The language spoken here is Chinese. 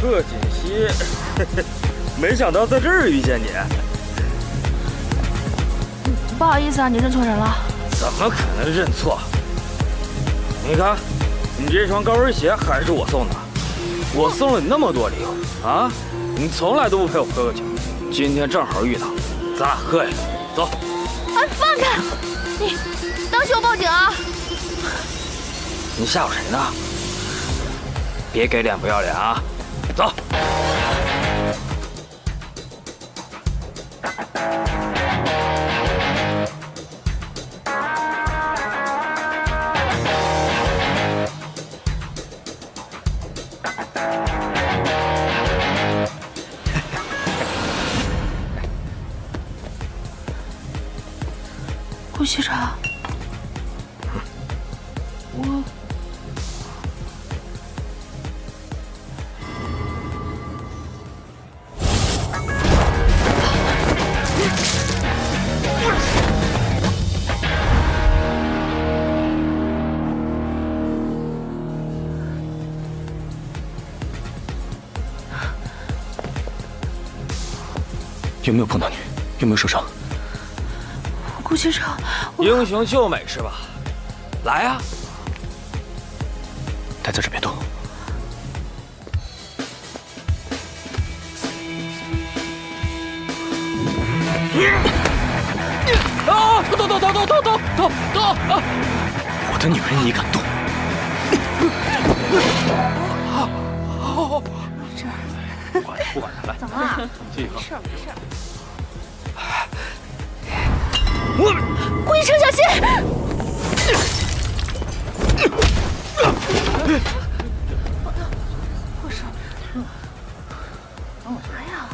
贺锦熙，没想到在这儿遇见你。不好意思啊，你认错人了。怎么可能认错？你看，你这双高跟鞋还是我送的。我送了你那么多礼物啊，你从来都不陪我喝个酒。今天正好遇到，咱俩喝一个。走。哎，放开！你当心我报警啊！你吓唬谁呢？别给脸不要脸啊！走。顾西茶，我有没有碰到你？有没有受伤？顾先生，英雄救美是吧？来啊、待在这别动。啊！动动动动动动动动动！啊！我的女人你敢动？不管他，来，怎么了？继续喝。没事没事。我顾医生，小心！不是，干嘛呀？